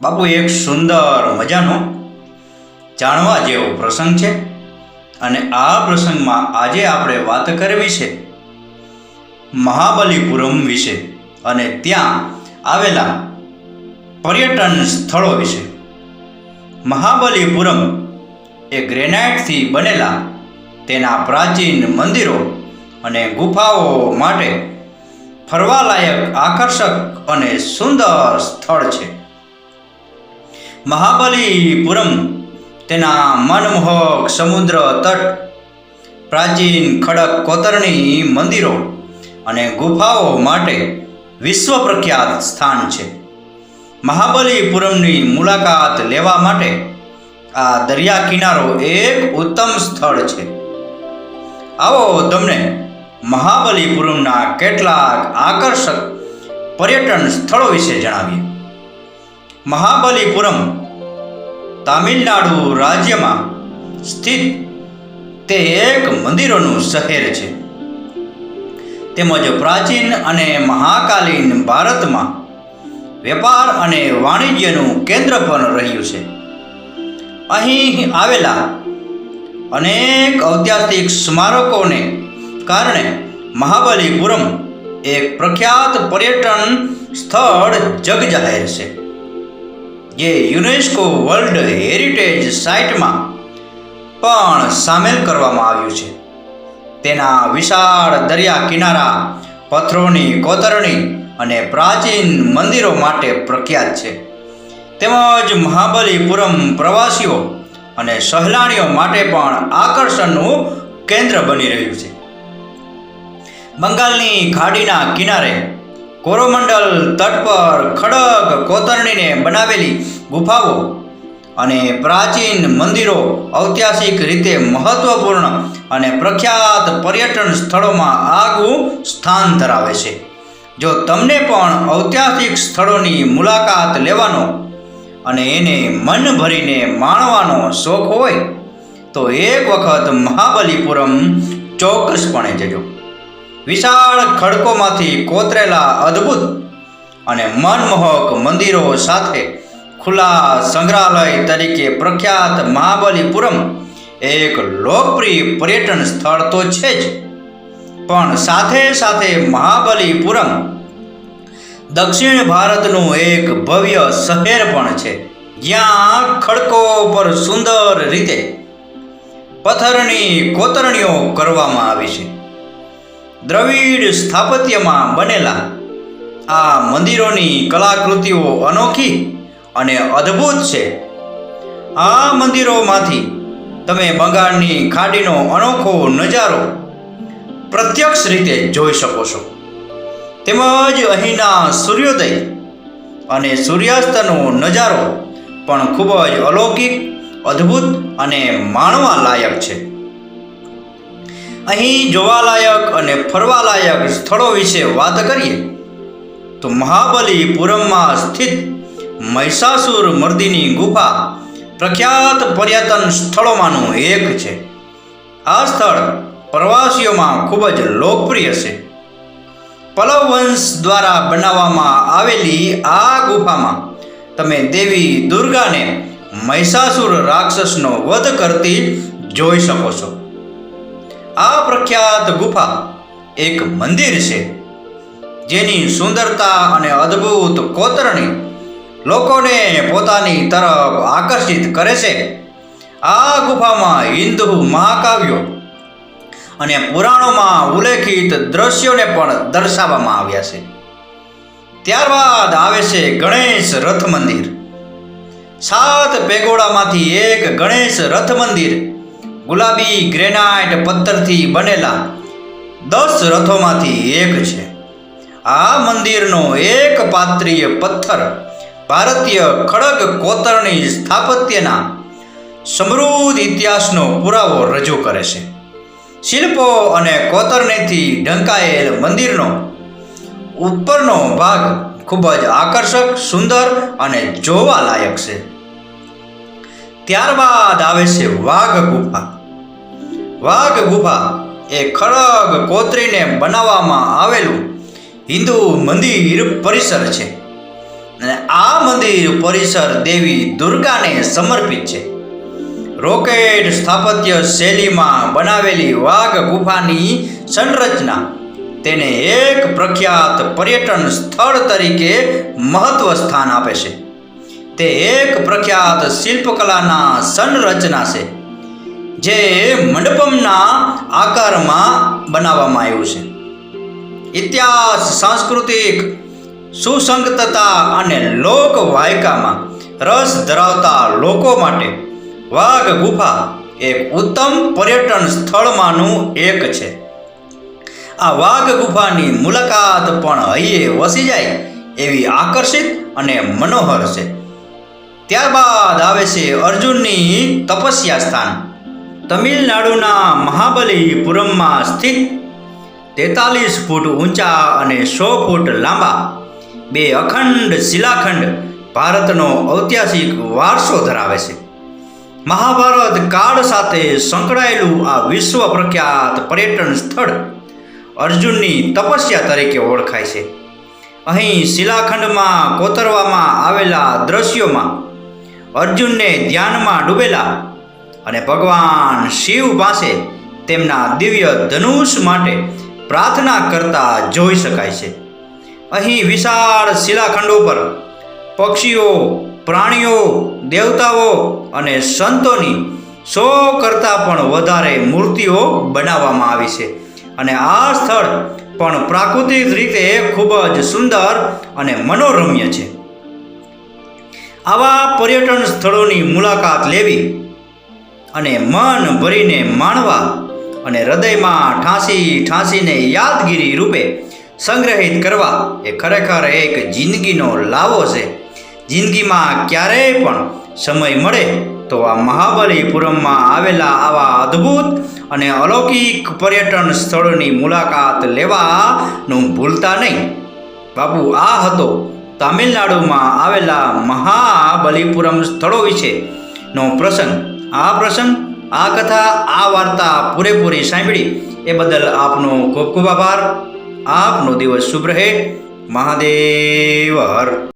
બાપુ, એક સુંદર મજાનો જાણવા જેવો પ્રસંગ છે અને આ પ્રસંગમાં આજે આપણે વાત કરવી છે મહાબલીપુરમ વિશે અને ત્યાં આવેલા પર્યટન સ્થળો વિશે. મહાબલીપુરમ એ ગ્રેનાઇટથી બનેલા તેના પ્રાચીન મંદિરો અને ગુફાઓ માટે ફરવાલાયક, આકર્ષક અને સુંદર સ્થળ છે. મહાબલીપુરમ, તેના મનમોહક સમુદ્ર તટ, પ્રાચીન ખડક કોતરણી મંદિરો અને ગુફાઓ માટે વિશ્વ પ્રખ્યાત સ્થાન છે. મહાબલીપુરમની મુલાકાત લેવા માટે આ દરિયા કિનારો એક ઉત્તમ સ્થળ છે. આવો તમને મહાબલીપુરમના કેટલાક આકર્ષક પર્યટન સ્થળો વિશે જણાવીએ. મહાબલીપુરમ, તામિલનાડુ રાજ્યમાં સ્થિત તે એક મંદિરોનું શહેર છે. તેમજ પ્રાચીન અને મહાકાલીન ભારતમાં વેપાર અને વાણિજ્યનું કેન્દ્ર પણ રહ્યું છે. અહીં આવેલા અનેક ઐતિહાસિક સ્મારકોને કારણે મહાબલીપુરમ એક પ્રખ્યાત પર્યટન સ્થળ જગજાહેર છે. જે યુનેસ્કો વર્લ્ડ હેરિટેજ સાઇટમાં પણ સામેલ કરવામાં આવ્યું છે. તેના વિશાળ દરિયા કિનારા, પથ્થરોની કોતરણી અને પ્રાચીન મંદિરો માટે પ્રખ્યાત છે. તેમજ મહાબલીપુરમ પ્રવાસીઓ અને સહેલાણીઓ માટે પણ આકર્ષણનું કેન્દ્ર બની રહ્યું છે. બંગાળની ખાડીના કિનારે કોરોમંડલ તટ પર ખડક કોતરણીને બનાવેલી ગુફાઓ અને પ્રાચીન મંદિરો ઐતિહાસિક રીતે મહત્વપૂર્ણ અને પ્રખ્યાત પર્યટન સ્થળોમાં આગવું સ્થાન ધરાવે છે. જો તમને પણ ઐતિહાસિક સ્થળોની મુલાકાત લેવાનો અને એને મન ભરીને માણવાનો શોખ હોય, તો એક વખત મહાબલીપુરમ ચોક્કસપણે જજો. વિશાળ ખડકોમાંથી કોતરેલા અદ્ભુત અને મનમોહક મંદિરો સાથે ખુલ્લા સંગ્રહાલય તરીકે પ્રખ્યાત મહાબલીપુરમ એક લોકપ્રિય પર્યટન સ્થળ તો છે જ. પણ સાથે સાથે મહાબલીપુરમ દક્ષિણ ભારતનું એક ભવ્ય શહેર પણ છે. જ્યાં ખડકો પર સુંદર રીતે પથ્થરની કોતરણીઓ કરવામાં આવી છે. દ્રવિડ સ્થાપત્યમાં બનેલા આ મંદિરોની કલાકૃતિઓ અનોખી અને અદ્ભુત છે. આ મંદિરોમાંથી તમે બંગાળની ખાડીનો અનોખો નજારો પ્રત્યક્ષ રીતે જોઈ શકો છો. તેમજ અહીંના સૂર્યોદય અને સૂર્યાસ્તનો નજારો પણ ખૂબ જ અલૌકિક, અદ્ભુત અને માણવા લાયક છે. અહીં જોવાલાયક અને ફરવાલાયક સ્થળો વિશે વાત કરીએ, તો મહાબલીપુરમમાં સ્થિત મહિષાસુર મર્દિની ગુફા પ્રખ્યાત પર્યટન સ્થળોમાંનું એક છે. આ સ્થળ પ્રવાસીઓમાં ખૂબ જ લોકપ્રિય છે. પલવ વંશ દ્વારા બનાવવામાં આવેલી આ ગુફામાં તમે દેવી દુર્ગાને મહિષાસુર રાક્ષસનો વધ કરતી જોઈ શકો છો. આ પ્રખ્યાત ગુફા એક મંદિર છે, જેની સુંદરતા અને અદ્ભુત કોતરણી લોકોને પોતાની તરફ આકર્ષિત કરે છે. આ ગુફામાં હિન્દુ મહાકાવ્યો અને પુરાણોમાં ઉલ્લેખિત દ્રશ્યોને પણ દર્શાવવામાં આવ્યા છે. ત્યારબાદ આવે છે ગણેશ રથ મંદિર. સાત પેગોડામાંથી એક ગણેશ રથ મંદિર ગુલાબી ગ્રેનાઇટ પથ્થરથી બનેલા દસ રથોમાંથી એક છે. આ મંદિરનો એક પાત્રીય પથ્થર ભારતીય ખડગ કોતરણી સ્થાપત્યના સમૃદ્ધ ઇતિહાસનો પુરાવો રજૂ કરે છે. શિલ્પો અને કોતરણીથી ઢંકાયેલ મંદિરનો ઉપરનો ભાગ ખૂબ જ આકર્ષક, સુંદર અને જોવાલાયક છે. ત્યારબાદ આવે છે વાઘ ગુફા વાઘ ગુફા એ ખડગ કોતરીને બનાવવામાં આવેલું હિન્દુ મંદિર પરિસર છે. અને આ મંદિર પરિસર દેવી દુર્ગાને સમર્પિત છે. રોકેટ સ્થાપત્ય શૈલીમાં બનાવેલી વાઘ ગુફાની સંરચના તેને એક પ્રખ્યાત પર્યટન સ્થળ તરીકે મહત્વ સ્થાન આપે છે. તે એક પ્રખ્યાત શિલ્પકલાના સંરચના છે, જે મંડપમના આકારમાં બનાવવામાં આવ્યું છે. ઇતિહાસ, સાંસ્કૃતિક, સુસંગતતા અને લોક વાયકામાં રસ ધરાવતા લોકો માટે વાઘ ગુફા એક ઉત્તમ પર્યટન સ્થળમાંનું એક છે. આ વાઘ ગુફાની મુલાકાત પણ હૈયે વસી જાય એવી આકર્ષિત અને મનોહર છે. ત્યારબાદ આવે છે અર્જુનની તપસ્યા સ્થાન. તમિલનાડુના મહાબલીપુરમમાં સ્થિત તેતાલીસ ફૂટ ઊંચા અને સો ફૂટ લાંબા બે અખંડ શિલાખંડ ભારતનો ઐતિહાસિક વારસો ધરાવે છે. મહાભારત કાળ સાથે સંકળાયેલું આ વિશ્વ પ્રખ્યાત પર્યટન સ્થળ અર્જુનની તપસ્યા તરીકે ઓળખાય છે. અહીં શિલાખંડમાં કોતરવામાં આવેલા દ્રશ્યોમાં અર્જુનને ધ્યાનમાં ડૂબેલા અને ભગવાન શિવ પાસે તેમના દિવ્ય ધનુષ માટે પ્રાર્થના કરતા જોઈ શકાય છે. અહીં વિશાળ શિલાખંડો પર પક્ષીઓ, પ્રાણીઓ, દેવતાઓ અને સંતોની સો કરતાં પણ વધારે મૂર્તિઓ બનાવવામાં આવી છે અને આ સ્થળ પણ પ્રાકૃતિક રીતે ખૂબ જ સુંદર અને મનોરમ્ય છે. આવા પર્યટન સ્થળોની મુલાકાત લેવી અને મન ભરીને માણવા અને હૃદયમાં ઠાંસી ઠાંસીને યાદગીરી રૂપે સંગ્રહિત કરવા એ ખરેખર એક જિંદગીનો લાવો છે. જિંદગીમાં ક્યારેય પણ સમય મળે તો આ મહાબલીપુરમમાં આવેલા આવા અદ્ભુત અને અલૌકિક પર્યટન સ્થળોની મુલાકાત લેવાનું ભૂલતા નહીં. બાપુ, આ હતો તામિલનાડુમાં આવેલા મહાબલીપુરમ સ્થળો વિશેનો પ્રસંગ. આ પ્રસંગ, આ કથા, આ વાર્તા પૂરેપૂરી સાંભળી એ બદલ આપનો ખૂબ ખૂબ આભાર. આપનો દિવસ શુભ રહે. મહાદેવ હર